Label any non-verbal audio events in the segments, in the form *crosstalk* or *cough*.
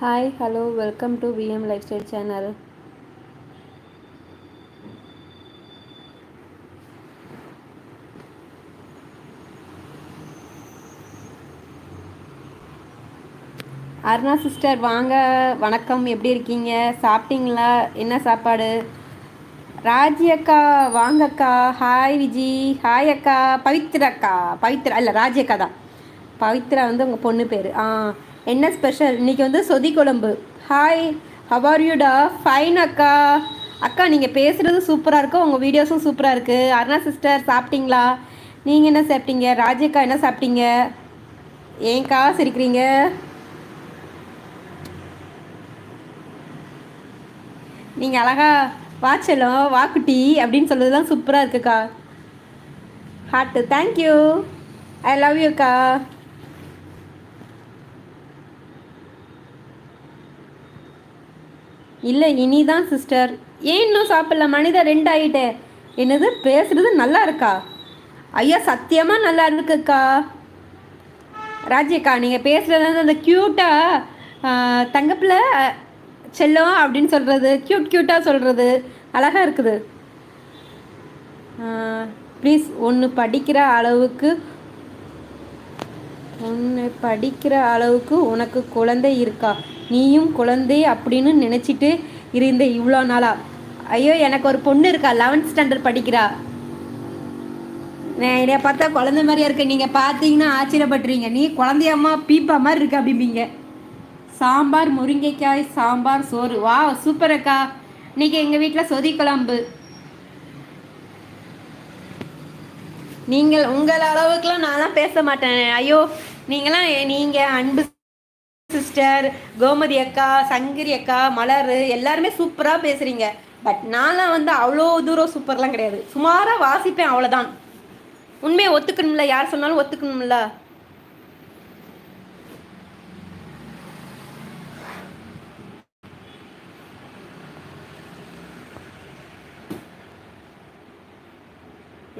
Hi hello welcome to VM lifestyle channel Aruna sister வாங்க வணக்கம். எப்படி இருக்கீங்க? சாப்பிட்டீங்களா? என்ன சாப்பாடு? ராஜி அக்கா வாங்க அக்கா. ஹாய் விஜி. ஹாய் அக்கா. பவித்ரா அக்கா. பவித்ரா இல்லை ராஜி அக்கா தான். பவித்ரா வந்து உங்கள் பொண்ணு பேர். ஆ என்ன ஸ்பெஷல் இன்றைக்கி வந்து சொதி குழம்பு. ஹாய் ஹவார் யூடா ஃபைன் அக்கா. அக்கா நீங்கள் பேசுகிறது சூப்பராக இருக்கும் உங்கள் வீடியோஸும் சூப்பராக இருக்குது அருணா சிஸ்டர் சாப்பிட்டீங்களா? நீங்கள் என்ன சாப்பிட்டீங்க? ராஜி அக்கா என்ன சாப்பிட்டீங்க? ஏன்க்கா சிரிக்கிறீங்க? நீங்கள் அழகா வாச்சலம் வாக்குட்டி அப்படின்னு சொல்கிறதுலாம் சூப்பராக இருக்குக்கா. Heart thank you I love யூக்கா இல்லை இனிதான் சிஸ்டர் ஏன் இன்னும் சாப்பிடல? மனிதர் ரெண்டு ஆகிட்டே என்னது? பேசுறது நல்லா இருக்கா? ஐயா சத்தியமாக நல்லா இருக்குக்கா. ராஜியக்கா நீங்கள் பேசுகிறது வந்து அந்த க்யூட்டாக தங்கப்பில் செல்லம் அப்படின்னு சொல்கிறது க்யூட் க்யூட்டாக சொல்கிறது அழகாக இருக்குது. ப்ளீஸ் ஒன்று படிக்கிற அளவுக்கு ஒன்று படிக்கிற அளவுக்கு உனக்கு குழந்தை இருக்கா? நீயும் குழந்தை அப்படின்னு நினச்சிட்டு இருந்த இவ்வளோ நாளா? ஐயோ எனக்கு ஒரு பொண்ணு இருக்கா? லெவன்த் ஸ்டாண்டர்ட் படிக்கிறா. நான் என்னைய பார்த்தா குழந்தை மாதிரியா இருக்க நீங்கள் பார்த்தீங்கன்னா ஆச்சரியப்பட்டுறீங்க நீ குழந்தையம்மா பீப்பா மாதிரி இருக்கா அப்படிம்பீங்க. சாம்பார் முருங்கைக்காய் சாம்பார் சோறு. வா சூப்பர் அக்கா. இன்னைக்கு எங்கள் வீட்டில் சொதி குழம்பு. நீங்கள் உங்கள் அளவுக்குலாம் நான்லாம் பேச மாட்டேன். ஐயோ நீங்களாம் நீங்கள் அன்பு சிஸ்டர் கோமதி அக்கா சங்கிரி அக்கா மலர் எல்லாருமே சூப்பராக பேசுகிறீங்க பட் நான்லாம் வந்து அவ்வளோ தூரம் சூப்பர்லாம் கிடையாது. சுமாராக வாசிப்பேன் அவ்வளோதான் உண்மையை ஒத்துக்கணும்ல? யார் சொன்னாலும் ஒத்துக்கணும்ல?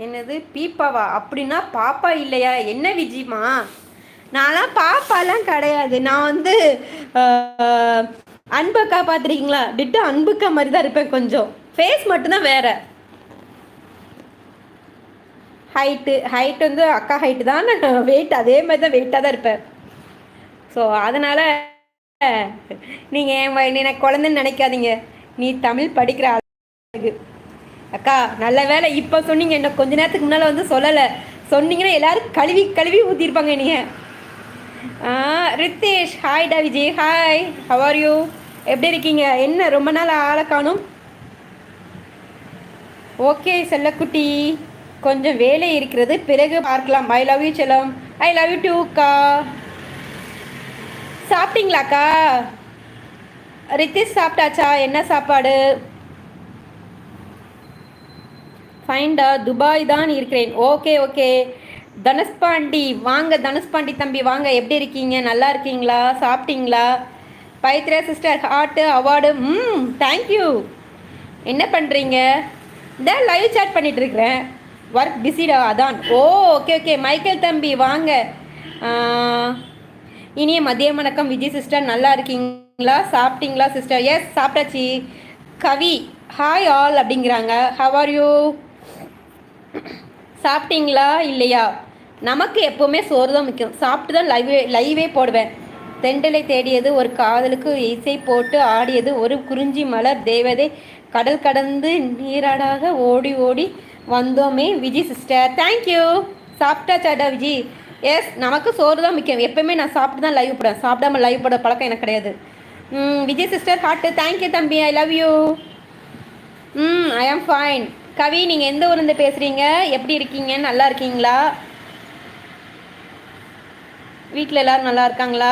என்னது பீப்பாவா? அப்படின்னா பாப்பா இல்லையா? என்ன விஜயமா நான்லாம் பாப்பாலாம் கிடையாது. நான் வந்து அன்பக்கா பார்த்துருக்கீங்களா டிட்டு அன்புக்கா மாதிரி தான் இருப்பேன் கொஞ்சம். ஃபேஸ் மட்டும்தான் வேற. ஹைட்டு ஹைட் வந்து அக்கா ஹைட்டு தான்? நான் வெயிட் அதே மாதிரி தான் வெயிட்டாக தான் இருப்பேன். ஸோ அதனால் நீங்கள் என் எனக்கு குழந்தைன்னு நினைக்காதீங்க. நீ தமிழ் படிக்கிற அழகு அக்கா நல்ல வேலை இப்போ சொன்னீங்க. என்ன கொஞ்ச நேரத்துக்கு முன்னால் வந்து சொல்லலை. சொன்னீங்கன்னா எல்லாரும் கழுவி கழுவி ஊற்றிருப்பாங்க நீங்கள் ரித்தேஷ் ஹாய் டா Vijay hi how are you எப்படி இருக்கீங்க? என்ன ரொம்ப நாள் ஆளை காணும்? ஓகே செல்லக்குட்டி. கொஞ்சம் வேலை இருக்கிறது. பிறகு பார்க்கலாம். ஐ லவ் யூ செல்லம். ஐ லவ் யூ டூக்கா சாப்பிட்டீங்களாக்கா? ரித்தேஷ் சாப்பிட்டாச்சா? என்ன சாப்பாடு? ஃபைண்டா துபாய் தான் இருக்கிறேன். ஓகே ஓகே தனுஷ்பாண்டி வாங்க தனுஷ்பாண்டி தம்பி வாங்க. எப்படி இருக்கீங்க? நல்லா இருக்கீங்களா? சாப்பிட்டீங்களா? பைத்ரா சிஸ்டர் ஹார்ட்டு அவார்டு ம் தேங்க்யூ என்ன பண்ணுறீங்க இந்த லைவ் சேட் பண்ணிட்டு இருக்கிறேன். ஒர்க் பிஸிடா அதான். ஓ ஓகே ஓகே மைக்கேல் தம்பி வாங்க. இனிய மதிய வணக்கம் விஜய் சிஸ்டர் நல்லா இருக்கீங்களா? சாப்பிட்டீங்களா சிஸ்டர் எஸ் சாப்பிட்டாச்சு. கவி ஹாய் ஆல் அப்படிங்கிறாங்க. ஹவ் ஆர் யூ சாப்பிட்டீங்களா இல்லையா? நமக்கு எப்போவுமே சோறு தான் முக்கியம். சாப்பிட்டு தான் லைவே லைவே போடுவேன். தெண்டலை தேடியது ஒரு காதலுக்கு இசை போட்டு ஆடியது ஒரு குறிஞ்சி மலர் தேவதை கடல் கடந்து நீராடாக ஓடி ஓடி வந்தோமே விஜி சிஸ்டர் தேங்க்யூ சாப்பிட்டாச்சாடா விஜி? எஸ் நமக்கு சோறு தான் முக்கியம். எப்போவுமே நான் சாப்பிட்டு தான் லைவ் போடுவேன். சாப்பிடாம லைவ் போட பழக்கம் எனக்கு கிடையாது. விஜய் சிஸ்டர் ஹார்ட்டு தேங்க்யூ தம்பி. ஐ லவ் யூ ம் ஐ ஆம் ஃபைன் கவி நீங்கள் எந்த ஊர்லேருந்து பேசுகிறீங்க எப்படி இருக்கீங்க? நல்லா இருக்கீங்களா? வீட்டில் எல்லோரும் நல்லா இருக்காங்களா?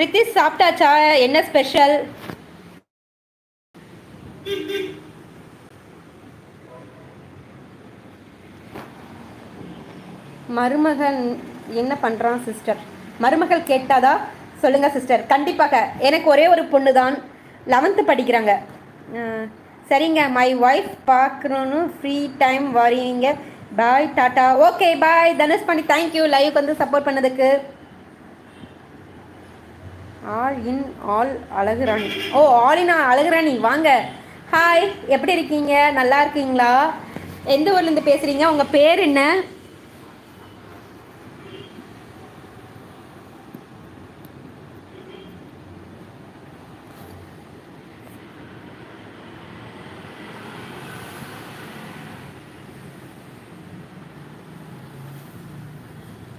ரித்திஷ் சாப்பிட்டாச்சா? என்ன ஸ்பெஷல் மருமகன் என்ன பண்ணுறான் சிஸ்டர் மருமகள் கேட்டாதா? சொல்லுங்கள் சிஸ்டர் கண்டிப்பாக எனக்கு ஒரே ஒரு பொண்ணு தான் லெவன்த்து படிக்கிறாங்க சரிங்க மை ஒய்ஃப் பார்க்கணுன்னு ஃப்ரீ டைம் வரீங்க. Bye tata okay bye Dhanush பண்ணி தேங்க்யூ லைவ் வந்து சப்போர்ட் பண்ணதுக்கு. ஆல் இன் ஆல் அழகுராணி. ஓ ஆல் இன் ஆல் அழகுராணி. வாங்க. ஹாய் எப்படி இருக்கீங்க? நல்லா இருக்கீங்களா? எந்த ஊர்லேருந்து பேசுகிறீங்க உங்கள் பேர் என்ன?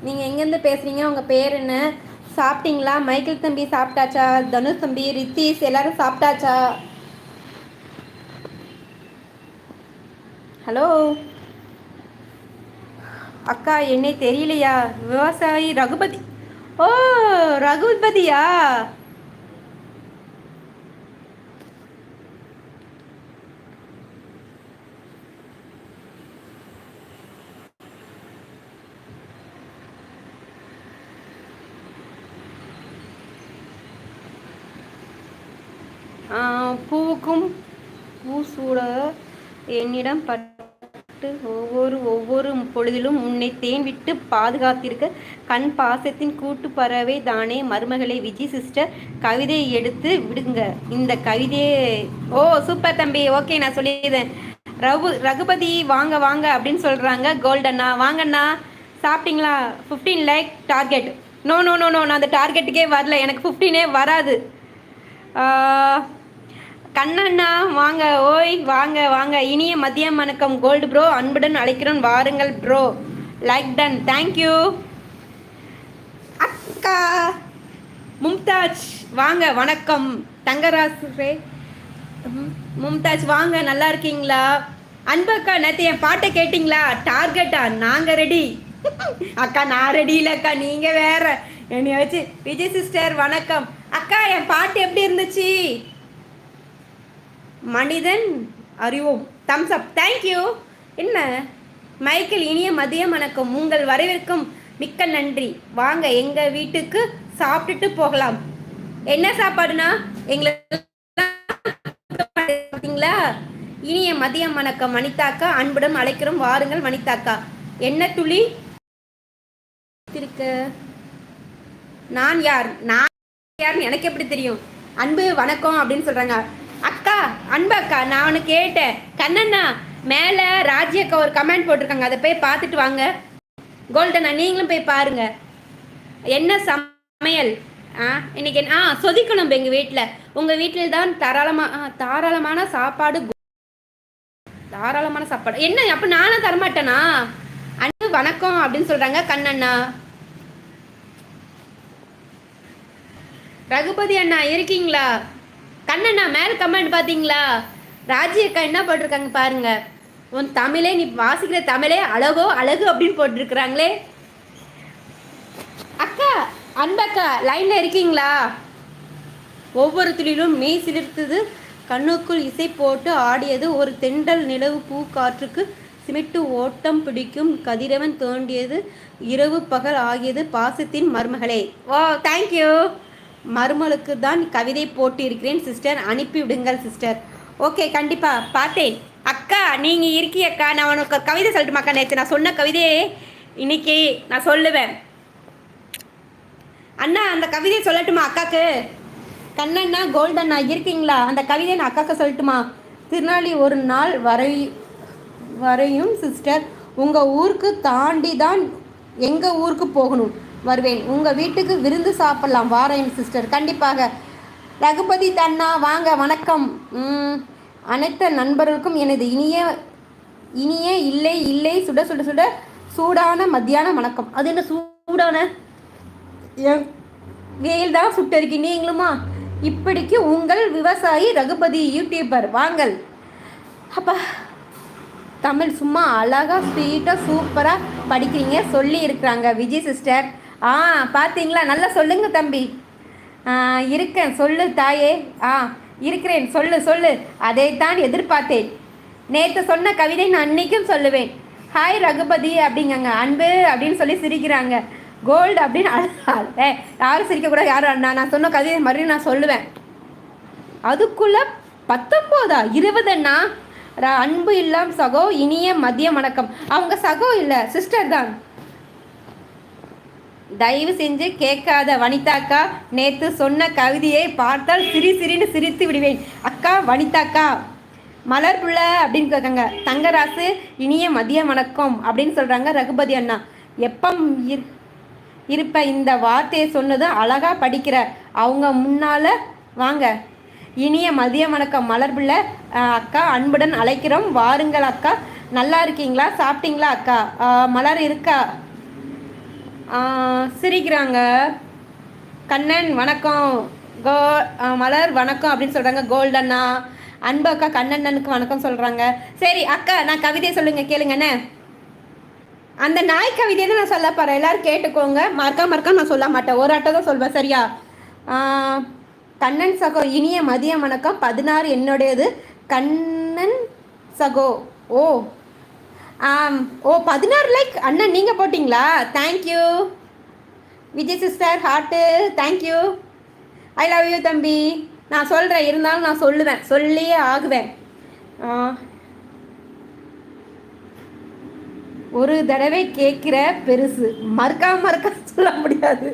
நீங்கள் எங்கேருந்து பேசுகிறீங்க உங்கள் பேர் என்ன? சாப்பிட்டீங்களா? மைக்கேல் தம்பி சாப்பிட்டாச்சா? தனுஷ் தம்பி ரித்தீஷ் எல்லாரும் சாப்பிட்டாச்சா? ஹலோ? அக்கா என்னை தெரியலையா? விவசாயி ரகுபதி. ஓ ரகுபதியா? என்னிடம் பட்டு ஒவ்வொரு ஒவ்வொரு பொழுதிலும் உன்னை தேன் விட்டு பாதுகாத்திருக்க கண் பாசத்தின் கூட்டு பறவை தானே. மருமகளை விஜய் சிஸ்டர் கவிதை எடுத்து விடுங்க. இந்த கவிதையே ஓ சூப்பர் தம்பி. ஓகே நான் சொல்லிடுறேன். ரகு ரகுபதி வாங்க வாங்க அப்படின்னு சொல்கிறாங்க கோல்டண்ணா வாங்கண்ணா சாப்பிட்டீங்களா? Fifteen like target no no no no நான் அந்த டார்கெட்டுக்கே வரல. எனக்கு ஃபிஃப்டீனே வராது. கண்ணண்ணா வாங்க ஓய் வாங்க வாங்க. இனிய மதியம் வணக்கம். கோல்டு ப்ரோ அன்புடன் அழைக்கிறோம். வாருங்கள் ப்ரோ லைக் டன் தேங்க்யூ அக்கா. மும்தாஜ் வாங்க வணக்கம். தங்கராசு மும்தாஜ் வாங்க நல்லா இருக்கீங்களா? அன்பக்கா நேற்று என் பாட்டை கேட்டிங்களா? டார்கெட்டா நாங்கள் ரெடி அக்கா நான் ரெடி இல்லைக்கா. நீங்கள் வேற. என்னை வச்சு விஜய் சிஸ்டர் வணக்கம். அக்கா என் பாட்டு எப்படி இருந்துச்சு? மனிதன் அறிவோம். தம்ஸ் அப் தேங்க்யூ என்ன? மைக்கேல் இனிய மதிய வணக்கம். உங்கள் வரவிற்கும் மிக்க நன்றி. வாங்க எங்கள் வீட்டுக்கு சாப்பிட்டுட்டு போகலாம். என்ன சாப்பாடுனா எங்களை பார்த்தீங்களா இனிய மதியம் வணக்கம். வனிதாக்கா அன்புடன் அழைக்கிறோம். வாருங்கள் வனிதாக்கா என்ன துளி? நான் யார்? நான் யாருன்னு எனக்கு எப்படி தெரியும்? அன்பு வணக்கம் அப்படின்னு சொல்றாங்க. அக்கா அன்பக்கா நான் ஒன்று கேட்டேன். கண்ணண்ணா மேலே ராஜ்யக்கா ஒரு கமெண்ட் போட்டிருக்காங்க. அதை போய் பார்த்துட்டு வாங்க. கோல்டண்ணா நீங்களும் போய் பாருங்க. என்ன சமையல்? ஆ இன்னைக்கு ஆ சொதிக்கணும் எங்கள் வீட்டில் உங்கள் வீட்டில் தான் தாராளமாக தாராளமான சாப்பாடு தாராளமான சாப்பாடு. என்ன அப்போ நானும் தரமாட்டேனா? அன்பு வணக்கம் அப்படின்னு சொல்கிறாங்க கண்ணண்ணா. ரகுபதி அண்ணா இருக்கீங்களா? கண்ணண்ணா மேல் கமெண்ட் பார்த்தீங்களா ராஜி அக்கா என்ன போட்டிருக்காங்க பாருங்க. உன் தமிழே நீ வாசிக்கிற தமிழே அழகோ அழகு அப்படின்னு போட்டிருக்கிறாங்களே. அக்கா அன்பக்கா லைனில் இருக்கீங்களா? ஒவ்வொரு துளிலும் மெய் சிலிர்த்தது கண்ணுக்குள் இசை போட்டு ஆடியது ஒரு தெண்டல் நிலவு பூ காற்றுக்கு சிமிட்டு ஓட்டம் பிடிக்கும் கதிரவன் தோண்டியது இரவு பகல் ஆகியது பாசத்தின் மருமகளே. ஓ தேங்க்யூ மருமலுக்கு தான் கவிதை போட்டிருக்கிறேன் சிஸ்டர் அனுப்பி விடுங்கள் சிஸ்டர் ஓகே கண்டிப்பாக பார்த்தேன். அக்கா நீங்கள் இருக்கி அக்கா நான் உனக்கு கவிதை சொல்லட்டுமாக்கா நேற்று நான் சொன்ன கவிதையே இன்னைக்கு நான் சொல்லுவேன். அண்ணா அந்த கவிதையை சொல்லட்டுமா அக்காக்கு? கண்ணண்ணா கோல்டண்ணா இருக்கீங்களா? அந்த கவிதையை நான் அக்காக்கு சொல்லட்டுமா? திருநாளி ஒரு நாள் வரை வரையும் சிஸ்டர் உங்கள் ஊருக்கு தாண்டி தான் எங்கள் ஊருக்கு போகணும். வருவேன். உங்கள் வீட்டுக்கு விருந்து சாப்பிட்லாம் வாரேன் சிஸ்டர் கண்டிப்பாக. ரகுபதி தன்னா வாங்க வணக்கம். அனைத்த நண்பர்களுக்கும் எனது இனிய இனிய இல்லை இல்லை சுட சுட சுட சூடான மத்தியான வணக்கம். அது என்ன சூடான? வெயில் தான் சுட்டரிக்கி நீங்களுமா? இப்படிக்கு உங்கள் விவசாயி ரகுபதி யூடியூபர் வாங்கள். அப்பா தமிழ் சும்மா அழகாக ஸ்வீட்டாக சூப்பராக படிக்கிறீங்க சொல்லி இருக்கிறாங்க விஜய் சிஸ்டர் ஆ பார்த்தீங்களா? நல்லா சொல்லுங்க தம்பி. இருக்கேன். சொல்லு தாயே. ஆ இருக்கிறேன். சொல்லு சொல்லு. அதைத்தான் எதிர்பார்த்தேன். நேற்று சொன்ன கவிதை நான் அன்னைக்கும் சொல்லுவேன். ஹாய் ரகுபதி அப்படிங்கங்க. அன்பு அப்படின்னு சொல்லி சிரிக்கிறாங்க. கோல்டு அப்படின்னு ஏ யாரும் சிரிக்கக்கூடாது. யாரும் அண்ணா நான் சொன்ன கவிதை மறுபடியும் நான் சொல்லுவேன். அதுக்குள்ள பத்தொம்போதா இருபதுன்னா அன்பு இல்லாம் சகோ இனிய மதிய வணக்கம். அவங்க சகோ இல்லை சிஸ்டர் தான். தயவு செஞ்சு கேட்காத வனிதாக்கா நேற்று சொன்ன கவிதையை பார்த்தால் சிரி சிரின்னு சிரித்து விடுவேன். அக்கா வனிதாக்கா மலர் புள்ள அப்படின்னு கேட்காங்க. தங்கராசு இனிய மதிய வணக்கம் அப்படின்னு சொல்கிறாங்க ரகுபதி அண்ணா. எப்பம் இருப்ப இந்த வார்த்தையை சொன்னதும் அழகாக படிக்கிற அவங்க முன்னால் வாங்க. இனிய மதிய வணக்கம் மலர் பிள்ளை அக்கா அன்புடன் அழைக்கிறோம். வாருங்கள் அக்கா. நல்லா இருக்கீங்களா? சாப்பிட்டீங்களா அக்கா? மலர் இருக்கா? சிரிக்கிறாங்க. கண்ணன் வணக்கம். கோ மலர் வணக்கம் அப்படின்னு சொல்கிறாங்க கோல்டண்ணா அன்பு அக்கா கண்ணண்ணனுக்கு வணக்கம் சொல்கிறாங்க சரி அக்கா நான் கவிதையை சொல்லுங்கள் கேளுங்கண்ணே அந்த நாய் கவிதையை தான் நான் சொல்ல போகிறேன் எல்லோரும் கேட்டுக்கோங்க. மறக்கா மறக்கா நான் சொல்ல மாட்டேன். ஒரு ஆட்டோ தான் சொல்வேன் சரியா? கண்ணன் சகோ இனிய மதிய வணக்கம். பதினாறு என்னுடையது. கண்ணன் சகோ. ஓ Um, ஓ பதினாறு லைக் அண்ணன் நீங்கள் போட்டிங்களா? Thank you Vijay sister heart thank you I love you தம்பி. நான் சொல்கிறேன் இருந்தாலும் நான் சொல்லுவேன். சொல்லியே ஆகுவேன். ஒரு தடவை கேட்குற பெருசு. மறுக்கா மறுக்கா சொல்ல முடியாது.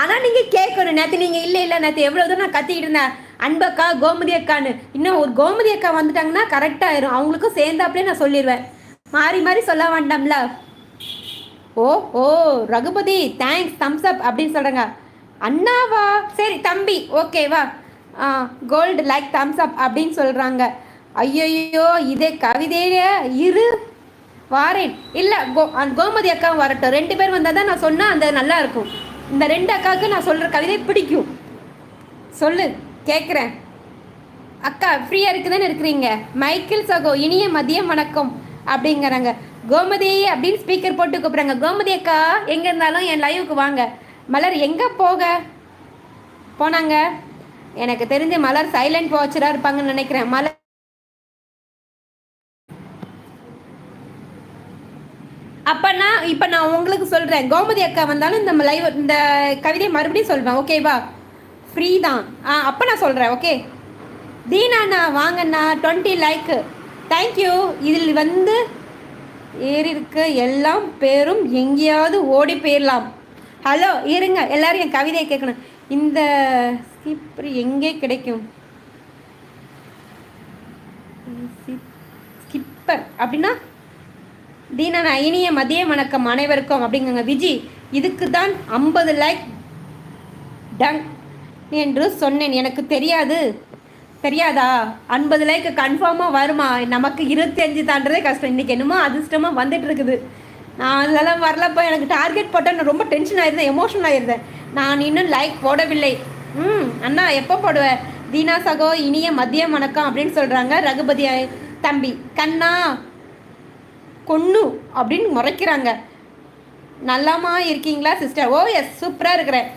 ஆனால் நீங்கள் கேட்கணும். நேற்று நீங்கள் இல்லை இல்லை. நேற்று எவ்வளோ தான் நான் கத்திக்கிட்டு இருந்தேன். அன்பக்கா கோமதி அக்கான்னு. இன்னும் ஒரு கோமதி அக்கா வந்துட்டாங்கன்னா கரெக்டாக ஆயிரும். அவங்களுக்கும் சேர்ந்தாப்லேயே நான் சொல்லிடுவேன் மாறி மாறி சொல்ல வேண்டாம்ல. ஓ ஓ ரகுபதி தேங்க்ஸ் தம்ஸ் அப் அப்படின்னு சொல்கிறாங்க அண்ணாவா? சரி தம்பி ஓகேவா ஆ கோல்டு லைக் தம்ஸ் அப் அப்படின்னு சொல்கிறாங்க ஐயோ இதே கவிதையில இரு. வாரேன். இல்லை கோ அந்த கோமதி அக்கா வரட்டும். ரெண்டு பேர் வந்தால் தான் நான் சொன்னால் அந்த நல்லா இருக்கும். இந்த ரெண்டு அக்காவுக்கு நான் சொல்கிற கவிதை பிடிக்கும். சொல்லு கேட்குறேன் அக்கா ஃப்ரீயாக இருக்குதுன்னு இருக்கிறீங்க. மைக்கேல் சகோ இனிய மதியம் வணக்கம். அப்படிங்கிறாங்க. கோமதி அப்படின்னு ஸ்பீக்கர் போட்டு கூப்பிட்றாங்க. கோமதி அக்கா எங்கே இருந்தாலும் என் லைவுக்கு வாங்க. மலர் எங்கே போக? போனாங்க. எனக்கு தெரிஞ்சு மலர் சைலண்ட் வாட்சராக இருப்பாங்கன்னு நினைக்கிறேன். மலர் அப்போனா இப்போ நான் உங்களுக்கு சொல்கிறேன் கோமதி அக்கா வந்தாலும் இந்த லைவ் இந்த கவிதையை மறுபடியும் சொல்வேன். ஓகேவா ஃப்ரீ தான். ஆ அப்போ நான் சொல்கிறேன் ஓகே தீனாண்ணா வாங்கண்ணா. டுவெண்ட்டி லைக்கு தேங்க்யூ இதில் வந்து ஏறி இருக்க எல்லாம் பேரும் எங்கேயாவது ஓடி போயிடலாம் ஹலோ இருங்க. எல்லாரும் என் கவிதையை கேட்கணும். இந்த ஸ்கிப்பர் எங்கே கிடைக்கும்? ஸ்கிப்பர் அப்படின்னா தீனன் இனிய மதிய வணக்கம் அனைவருக்கும் அப்படிங்குங்க. விஜி இதுக்கு தான் ஐம்பது லைக் டன் என்று சொன்னேன். எனக்கு தெரியாது. தெரியாதா? ஐம்பது லைக்கு கன்ஃபார்மாக வருமா? நமக்கு இருபத்தி அஞ்சு தாண்டதே கஷ்டம். இன்றைக்கி என்னமோ அதிர்ஷ்டமாக வந்துட்டு இருக்குது. நான் அதெல்லாம் வரலப்போ எனக்கு டார்கெட் போட்டால் நான் ரொம்ப டென்ஷன் ஆயிருந்தேன் எமோஷன் ஆயிருந்தேன். நான் இன்னும் லைக் போடவில்லை. ம் அண்ணா எப்போ போடுவேன் தீனா சகோ இனிய மதியம் வணக்கம் அப்படின்னு சொல்கிறாங்க ரகுபதி தம்பி. கண்ணா கொன்னு அப்படின்னு முறைக்கிறாங்க. நல்லாமா இருக்கீங்களா சிஸ்டர் ஓ எஸ் சூப்பராக இருக்கிறேன்.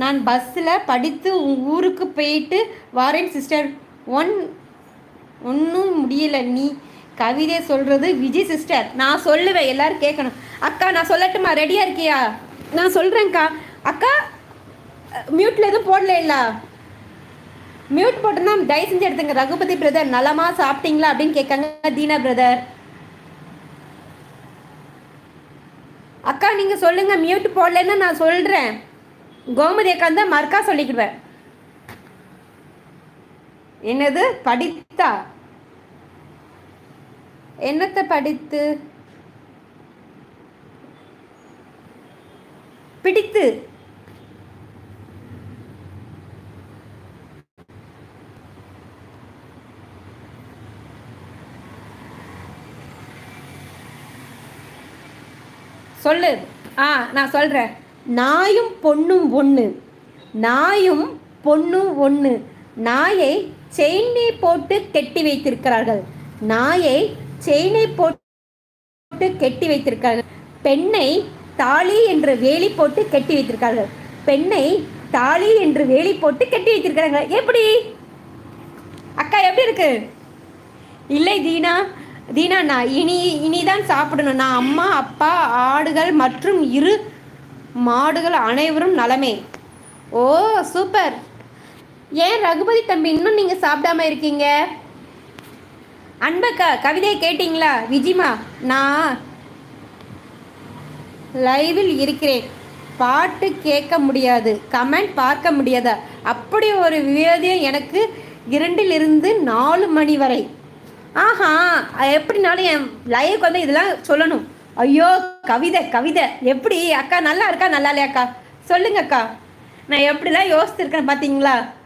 நான் பஸ்ஸில் படித்து ஊருக்கு போயிட்டு வாரேன் சிஸ்டர் ஒன் ஒன்றும் முடியல நீ. கவிதை சொல்கிறது விஜய் சிஸ்டர் நான் சொல்லுவேன் எல்லோரும் கேட்கணும். அக்கா நான் சொல்லட்டுமா? ரெடியாக இருக்கியா? நான் சொல்கிறேன்க்கா அக்கா மியூட்டில் எதுவும் போடல இல்லை? மியூட் போட்டுனா தயவு செஞ்சு எடுத்துங்க. ரகுபதி பிரதர் நலமாக சாப்பிட்டீங்களா அப்படின்னு கேட்காங்க தீனா பிரதர் அக்கா நீங்கள் சொல்லுங்கள் மியூட் போடலன்னு நான் சொல்கிறேன் கோமதி அக்கா தான் மறுக்கா சொல்லிக்கிடுவேன். என்னது? படித்தா? என்னத்தை படித்து? பிடித்து? சொல்லு. ஆ நான் சொல்கிறேன் நாயும் பொண்ணும் ஒன்று நாயும் பொண்ணும் ஒன்று நாயை செயினை போட்டு கெட்டி வைத்திருக்கிறார்கள். நாயை செயினை போட்டு கெட்டி வைத்திருக்கிறார்கள். பெண்ணை தாலி என்று வேலி போட்டு கெட்டி வைத்திருக்கிறார்கள். பெண்ணை தாலி என்று வேலி போட்டு கெட்டி வைத்திருக்கிறாங்க எப்படி? அக்கா எப்படி இருக்கு? இல்லை தீனா. தீனா நான் இனி இனிதான் சாப்பிடணும். நான் அம்மா அப்பா ஆடுகள் மற்றும் இரு மாடுகள் அனைவரும் நலமே. Oh super. ஏன் ரகுபதி தம்பி இன்னும் நீங்கள் சாப்பிடாம இருக்கீங்க? அன்பக்கா கவிதையை கேட்டிங்களா? விஜிமா நான் லைவில் இருக்கிறேன். பாட்டு கேட்க முடியாது கமெண்ட் பார்க்க முடியாத? அப்படி ஒரு விவேதியம் எனக்கு இரண்டிலிருந்து நாலு மணி வரை. ஆஹா எப்படினாலும் என் லைவுக்கு வந்து இதெல்லாம் சொல்லணும்? ஐயோ கவிதை கவிதை. எப்படி? அக்கா நல்லா இருக்கா? நல்லா இல்லையாக்கா? சொல்லுங்க அக்கா நான் எப்படிலாம் யோசிச்சிருக்கேன் பார்த்தீங்களா நீ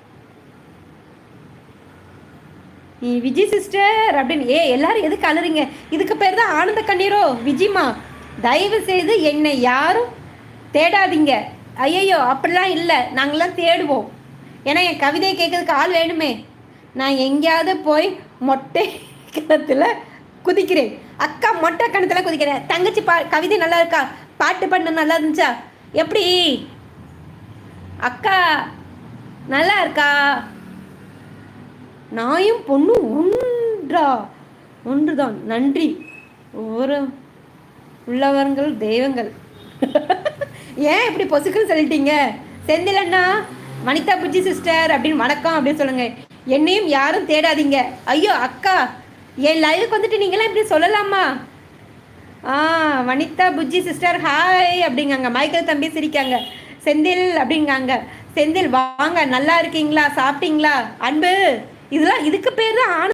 விஜய் சிஸ்டர் அப்படின்னு. ஏ எல்லாரும் எதுக்கு அழுறீங்க? இதுக்கு பேர் தான் ஆனந்த கண்ணீரோ விஜிமா தயவு செய்து என்னை யாரும் தேடாதீங்க. ஐயையோ அப்படிலாம் இல்லை. நாங்களாம் தேடுவோம். ஏன்னா என் கவிதையை கேட்கறதுக்கு ஆள் வேணுமே. நான் எங்கேயாவது போய் மொட்டை *laughs* கிணத்துல குதிக்கிறேன். அக்கா மொட்டை கிணத்துல குதிக்கிறேன். தங்கச்சி பா கவிதை நல்லா இருக்கா? பாட்டு பண்ண நல்லா இருந்துச்சா? எப்படி? அக்கா நல்லா இருக்கா? நாயும் பொண்ணும் ஒன்றா. ஒன்றுதான். நன்றி. ஒரு உள்ளவர்கள் தெய்வங்கள். *laughs* ஏன் இப்படி பொசுக்குன்னு சொல்லிட்டீங்க? செந்தில் அண்ணா வனிதா புஜ்ஜி சிஸ்டர் அப்படின்னு வணக்கம் அப்படின்னு சொல்லுங்க. என்னையும் யாரும் தேடாதீங்க. ஐயோ அக்கா என் லைவுக்கு வந்துட்டு நீங்களாம் இப்படி சொல்லலாமா? ஆ வனிதா புஜ்ஜி சிஸ்டர் ஹாய் அப்படிங்காங்க. மைக்கேல் தம்பி சிரிக்காங்க. செந்தில் அப்படிங்காங்க. செந்தில் வாங்க நல்லா இருக்கீங்களா? சாப்பிட்டீங்களா? அன்பு. இதெல்லாம் இதுக்கு பேர் தான் ஆனந்த